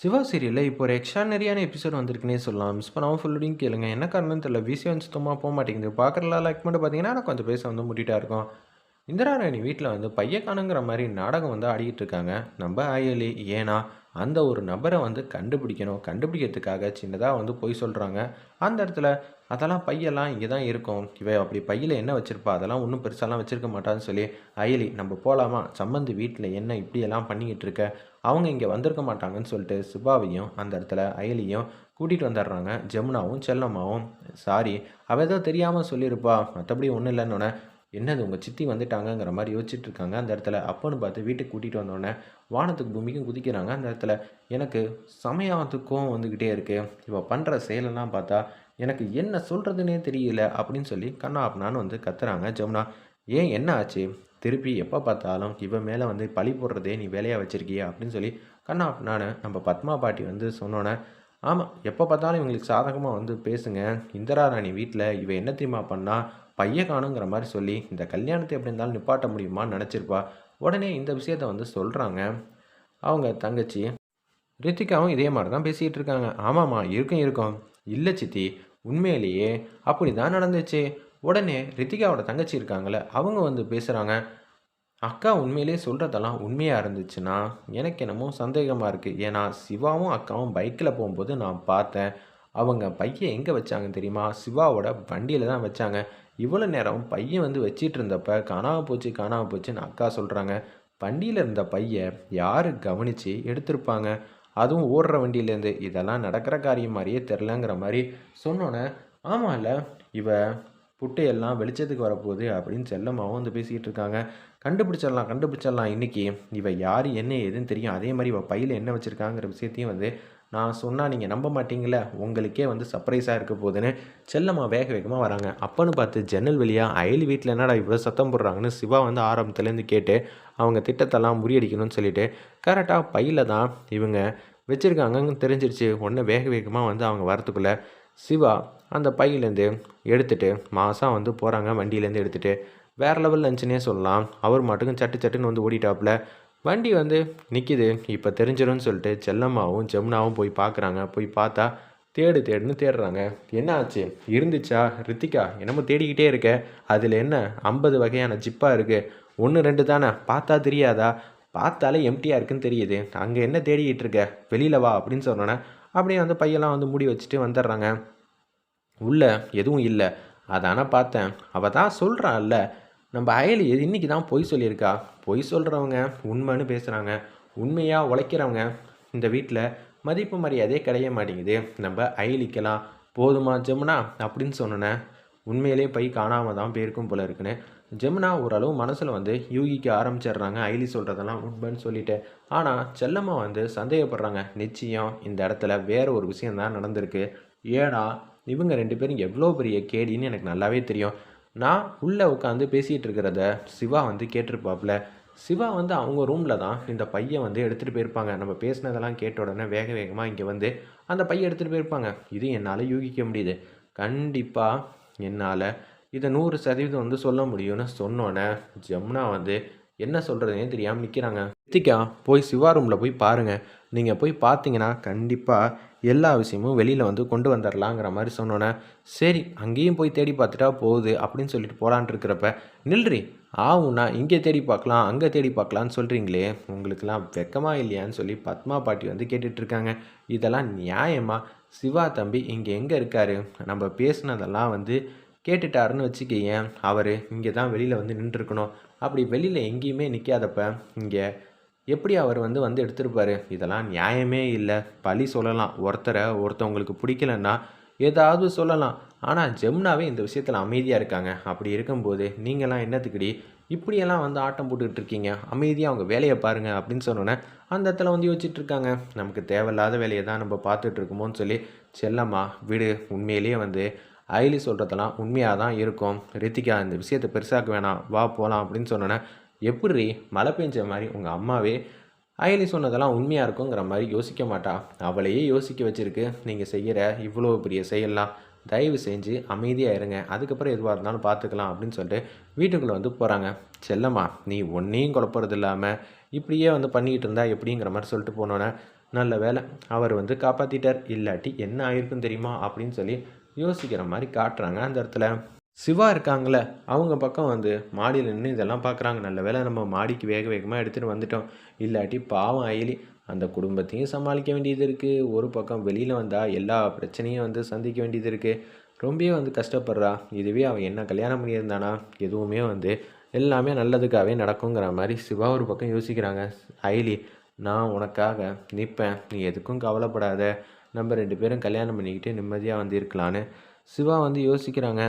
சிவா சீரியலில் இப்போ ஒரு எக்ஸ்ட்ரானரியான எபிசோட் வந்திருக்குன்னே சொல்லலாம். மிஸ் பண்ணாமல் ஃபுல்லுடையும் கேளுங்க. என்ன காரணம்னு தெரியல. விஷயம் சுத்தமாக போக மாட்டேங்குது. பார்க்குறலாம் லைக் மட்டும் பார்த்தீங்கன்னா நான் கொஞ்சம் பேச வந்து முட்டிட்டா இருக்கும். இந்திரா ராணி வீட்டில் வந்து பையக்கானுங்கிற மாதிரி நாடகம் வந்து ஆடிக்கிட்டு இருக்காங்க. நம்ம அயலி ஏனா அந்த ஒரு நபரை வந்து கண்டுபிடிக்கணும். கண்டுபிடிக்கிறதுக்காக சின்னதாக வந்து பொய் சொல்கிறாங்க அந்த இடத்துல அதெல்லாம் பையெல்லாம் இங்கே தான் இருக்கும். இவ அப்படி பையில் என்ன வச்சுருப்பா? அதெல்லாம் ஒன்றும் பெருசாலாம் வச்சுருக்க மாட்டான்னு சொல்லி அயலி நம்ம போகலாமா சம்மந்தி வீட்டில் என்ன இப்படியெல்லாம் பண்ணிக்கிட்டு இருக்க? அவங்க இங்கே வந்திருக்க மாட்டாங்கன்னு சொல்லிட்டு சுபாவையும் அந்த இடத்துல அயலியும் கூட்டிகிட்டு வந்துடுறாங்க. ஜமுனாவும் செல்லம்மாவும் சாரி அவள் ஏதோ தெரியாமல் சொல்லியிருப்பா. மற்றபடி ஒன்றும் இல்லைன்னொன்னே என்னது உங்கள் சித்தி வந்துட்டாங்கங்கிற மாதிரி யோசிச்சுட்டு இருக்காங்க அந்த இடத்துல. அப்போன்னு பார்த்து வீட்டுக்கு கூட்டிகிட்டு வந்தோடனே வானத்துக்கு பூமிக்கும் குதிக்கிறாங்க அந்த இடத்துல. எனக்கு சமயத்துக்கும் கோவம் வந்துக்கிட்டே இருக்குது இப்போ பண்ணுற செயலெல்லாம் பார்த்தா எனக்கு என்ன சொல்கிறதுனே தெரியல அப்படின்னு சொல்லி கண்ணா அப்பனான்னு வந்து கத்துறாங்க ஜமுனா. ஏன் என்ன ஆச்சு? திருப்பி எப்போ பார்த்தாலும் இவன் மேலே வந்து பழி போடுறதே நீ வேலையாக வச்சுருக்கியா அப்படின்னு சொல்லி கண்ணா அப்பனான்னு நம்ம பத்மா பாட்டி வந்து சொன்னோன்னே ஆமாம் எப்போ பார்த்தாலும் இவங்களுக்கு சாதகமாக வந்து பேசுங்க. இந்திரா ராணி வீட்டில் இவன் என்ன தெரியுமா பண்ணால் பையன் காணுங்கிற மாதிரி சொல்லி இந்த கல்யாணத்தை எப்படி இருந்தாலும் நிப்பாட்ட முடியுமான்னு நினச்சிருப்பா. உடனே இந்த விஷயத்த வந்து சொல்கிறாங்க அவங்க தங்கச்சி ரித்திகாவும் இதே மாதிரி தான் பேசிகிட்டு இருக்காங்க. ஆமாம்மா இருக்கும் இருக்கும். இல்லை சித்தி உண்மையிலேயே அப்படி தான் நடந்துச்சு. உடனே ரித்திகாவோட தங்கச்சி இருக்காங்களே அவங்க வந்து பேசுகிறாங்க அக்கா உண்மையிலேயே சொல்கிறதெல்லாம் உண்மையாக இருந்துச்சுன்னா எனக்கு என்னமோ சந்தேகமாக இருக்குது ஏன்னா சிவாவும் அக்காவும் பைக்கில் போகும்போது நான் பார்த்தேன். அவங்க பையன் எங்கே வச்சாங்க தெரியுமா? சிவாவோட வண்டியில் தான் வச்சாங்க. இவ்வளோ நேரம் பையன் வந்து வச்சிட்டு இருந்தப்ப காணாமல் போச்சு காணாமல் போச்சுன்னு அக்கா சொல்கிறாங்க வண்டியில் இருந்த பையன் யார் கவனித்து எடுத்திருப்பாங்க? அதுவும் ஓடுற வண்டியிலேருந்து இதெல்லாம் நடக்கிற காரியம் மாதிரியே தெரிலங்கிற மாதிரி சொன்னோன்னே ஆமாம்ல இவ புட்டையெல்லாம் வெளிச்சத்துக்கு வரப்போகுது அப்படின்னு செல்லம்மாவும் வந்து பேசிக்கிட்டு இருக்காங்க. கண்டுபிடிச்சிடலாம் கண்டுபிடிச்சிடலாம். இன்றைக்கி இவ யார் என்ன ஏதுன்னு தெரியும். அதே மாதிரி இவள் பையில் என்ன வச்சுருக்காங்கிற விஷயத்தையும் வந்து நான் சொன்னால் நீங்கள் நம்ப மாட்டீங்களே உங்களுக்கே வந்து சர்ப்ரைஸாக இருக்க போகுதுன்னு செல்லம்மா வேக வேகமாக வராங்க. அப்பன்னு பார்த்து ஜன்னல் வழியாக அயல் வீட்டில் என்னடா இவ்வளோ சத்தம் போடுறாங்கன்னு சிவா வந்து ஆரம்பத்துலேருந்து கேட்டு அவங்க திட்டத்தெல்லாம் முறியடிக்கணும்னு சொல்லிட்டு கரெக்டாக பையில் தான் இவங்க வச்சுருக்காங்கன்னு தெரிஞ்சிருச்சு. உடனே வேக வேகமாக வந்து அவங்க வரத்துக்குள்ளே சிவா அந்த பையிலேருந்து எடுத்துகிட்டு மாதம் வந்து போகிறாங்க வண்டியிலேருந்து எடுத்துகிட்டு வேறு லெவல் லஞ்சுனே சொல்லலாம். அவர் மட்டுக்கும் சட்டு சட்டுன்னு வந்து ஓடிட்டாப்புல. வண்டி வந்து நிற்கிது இப்போ தெரிஞ்சிடும்னு சொல்லிட்டு செல்லம்மாவும் ஜமுனாவும் போய் பார்க்குறாங்க போய் பார்த்தா தேடு தேடுன்னு தேடுறாங்க. என்ன ஆச்சு? இருந்துச்சா? ரித்திகா என்னமோ தேடிக்கிட்டே இருக்க. அதில் என்ன? ஐம்பது வகையான ஜிப்பாக இருக்குது ஒன்று ரெண்டு தானே? பார்த்தா தெரியாதா? பார்த்தாலே எம்டியாக இருக்குன்னு தெரியுது. அங்கே என்ன தேடிக்கிட்டு இருக்க? வெளியில் வா அப்படின்னு சொன்னோன்னே அப்படியே வந்து பையெல்லாம் வந்து மூடி வச்சுட்டு வந்துடுறாங்க. உள்ள எதுவும் இல்லை. அதானே பார்த்தேன். அவள் தான் சொல்கிறான்ல நம்ம அயலி இன்னைக்கு தான் பொய் சொல்லியிருக்கா? பொய் சொல்கிறவங்க உண்மைன்னு பேசுகிறாங்க உண்மையாக உழைக்கிறவங்க இந்த வீட்டில் மதிப்பு மரியாதையே கிடைய மாட்டேங்குது. நம்ம அயலிக்கலாம் போதுமா ஜெமுனா? அப்படின்னு சொன்னோன்னே உண்மையிலே பை காணாமல் தான் போயிருக்கும் போல இருக்குன்னு. ஜெமுனா ஓரளவு மனசில் வந்து யூகிக்க ஆரம்பிச்சிடுறாங்க ஐலி சொல்கிறதெல்லாம் உண்மைன்னு சொல்லிட்டு. ஆனால் செல்லம்மா வந்து சந்தேகப்படுறாங்க நிச்சயம் இந்த இடத்துல வேறு ஒரு விஷயந்தான் நடந்திருக்கு. ஏன்னா இவங்க ரெண்டு பேரும் எவ்வளோ பெரிய கேடின்னு எனக்கு நல்லாவே தெரியும். நான் உள்ளே உட்காந்து பேசிகிட்டு இருக்கிறத சிவா வந்து கேட்டிருப்பாப்புல. சிவா வந்து அவங்க ரூமில் தான் இந்த பையன் வந்து எடுத்துகிட்டு போயிருப்பாங்க. நம்ம பேசினதெல்லாம் கேட்ட உடனே வேக வேகமாக இங்கே வந்து அந்த பையன் எடுத்துகிட்டு போயிருப்பாங்க. இது என்னால் யூகிக்க முடியுது. கண்டிப்பாக என்னால் இதை நூறு சதவீதம் வந்து சொல்ல முடியும்னு சொன்னோன்னே ஜமுனா வந்து என்ன சொல்கிறதுனே தெரியாமல் நிற்கிறாங்க ரித்திகா போய் சிவா ரூமில் போய் பாருங்கள் நீங்கள் போய் பார்த்தீங்கன்னா கண்டிப்பாக எல்லா விஷயமும் வெளியில் வந்து கொண்டு வந்துடலாங்கிற மாதிரி சொன்னோன்னே சரி அங்கேயும் போய் தேடி பார்த்துட்டா போகுது அப்படின்னு சொல்லிட்டு போகலான் இருக்கிறப்ப நில்றி ஆவுண்ணா இங்கே தேடி பார்க்கலாம் அங்கே தேடி பார்க்கலான்னு சொல்கிறீங்களே உங்களுக்கெல்லாம் வெக்கமாக இல்லையான்னு சொல்லி பத்மா பாட்டி வந்து கேட்டுட்ருக்காங்க இதெல்லாம் நியாயமாக சிவா தம்பி இங்கே எங்கே இருக்காரு? நம்ம பேசுனதெல்லாம் வந்து கேட்டுட்டாருன்னு வச்சுக்கிங்க அவர் இங்கே தான் வெளியில் வந்து நின்றுருக்கணும். அப்படி வெளியில் எங்கேயுமே நிற்காதப்ப இங்கே எப்படி அவர் வந்து வந்து எடுத்துருப்பார்? இதெல்லாம் நியாயமே இல்லை. பழி சொல்லலாம். ஒருத்தரை ஒருத்தவங்களுக்கு பிடிக்கலன்னா ஏதாவது சொல்லலாம். ஆனால் ஜெம்னாவே இந்த விஷயத்தில் அமைதியாக இருக்காங்க. அப்படி இருக்கும்போது நீங்களாம் என்னத்துக்குடி இப்படியெல்லாம் வந்து ஆட்டம் போட்டுக்கிட்டு இருக்கீங்க? அமைதியாக அவங்க வேலையை பாருங்கள் அப்படின்னு சொன்னோன்னே அந்த இடத்துல வந்து யோசிச்சுட்டு இருக்காங்க. நமக்கு தேவையில்லாத வேலையை தான் நம்ம பார்த்துட்ருக்கோமோன்னு சொல்லி செல்லம்மா விடு. உண்மையிலேயே வந்து ஐலி சொல்கிறதெல்லாம் உண்மையாக தான் இருக்கும். ரித்திகா இந்த விஷயத்தை பெருசாக்க வேணாம். வா போகலாம் அப்படின்னு சொன்னோன்னே எப்படி மழை பெஞ்ச மாதிரி உங்கள் அம்மாவே? அயலி சொன்னதெல்லாம் உண்மையாக இருக்குங்கிற மாதிரி யோசிக்க மாட்டா. அவளையே யோசிக்க வச்சுருக்கு. நீங்கள் செய்கிற இவ்வளோ பெரிய செயல்லாம் தயவு செஞ்சு அமைதியாக இருங்க. அதுக்கப்புறம் எதுவாக இருந்தாலும் பார்த்துக்கலாம் அப்படின்னு சொல்லிட்டு வீட்டுக்குள்ளே வந்து போகிறாங்க செல்லம்மா நீ ஒன்றையும் குழப்பறது இல்லாமல் இப்படியே வந்து பண்ணிக்கிட்டு இருந்தா எப்படிங்கிற மாதிரி சொல்லிட்டு போனோன்னே நல்ல வேலை அவர் வந்து காப்பாற்றிட்டார் இல்லாட்டி என்ன ஆயிருக்குன்னு தெரியுமா? அப்படின்னு சொல்லி யோசிக்கிற மாதிரி காட்டுறாங்க. அந்த இடத்துல சிவா இருக்காங்களே அவங்க பக்கம் வந்து மாடியில் நின்று இதெல்லாம் பார்க்குறாங்க நல்ல வேளை நம்ம மாடிக்கு வேக வேகமாக எடுத்துகிட்டு வந்துட்டோம். இல்லாட்டி பாவம் அயலி அந்த குடும்பத்தையும் சமாளிக்க வேண்டியது இருக்குது ஒரு பக்கம் வெளியில் வந்தால் எல்லா பிரச்சனையும் வந்து சந்திக்க வேண்டியது இருக்குது ரொம்பவே வந்து கஷ்டப்படுறா. இதுவே அவன் என்ன கல்யாணம் பண்ணியிருந்தானா? எதுவுமே வந்து எல்லாமே நல்லதுக்காகவே நடக்குங்கிற மாதிரி சிவா ஒரு பக்கம் யோசிக்கிறாங்க. அயலி நான் உனக்காக நிற்பேன் நீ எதுக்கும் கவலைப்படாத. நம்ம ரெண்டு பேரும் கல்யாணம் பண்ணிக்கிட்டு நிம்மதியாக வந்து இருக்கலான்னு சிவா வந்து யோசிக்கிறாங்க.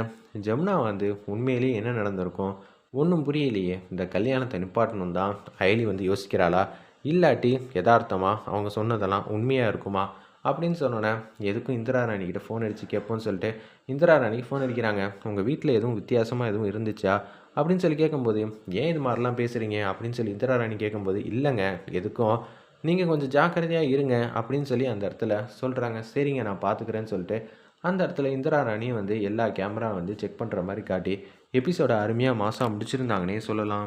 ஜமுனா வந்து உண்மையிலேயே என்ன நடந்திருக்கும்? ஒன்றும் புரியலையே. இந்த கல்யாணத்தை நிப்பாட்டணும் தான் அயலி வந்து யோசிக்கிறாளா? இல்லாட்டி யதார்த்தமாக அவங்க சொன்னதெல்லாம் உண்மையாக இருக்குமா? அப்படின்னு சொன்னோன்னே எதுக்கும் இந்திரா ராணிக்கிட்ட ஃபோன் அடித்து கேட்போன்னு சொல்லிட்டு இந்திரா ராணிக்கு ஃபோன் அடிக்கிறாங்க. உங்கள் வீட்டில் எதுவும் வித்தியாசமாக எதுவும் இருந்துச்சா? அப்படின்னு சொல்லி கேட்கும்போது ஏன் இது மாதிரிலாம் பேசுகிறீங்க அப்படின்னு சொல்லி இந்திரா ராணி கேட்கும்போது இல்லைங்க. எதுக்கும்? நீங்கள் கொஞ்சம் ஜாக்கிரதையாக இருங்க அப்படின்னு சொல்லி அந்த இடத்துல சொல்கிறாங்க சரிங்க நான் பார்த்துக்கிறேன்னு சொல்லிட்டு அந்த இடத்துல இந்திரா ராணி வந்து எல்லா கேமரா வந்து செக் பண்ணுற மாதிரி காட்டி எபிசோட அருமையாக மாதம் முடிச்சிருந்தாங்கன்னே சொல்லலாம்.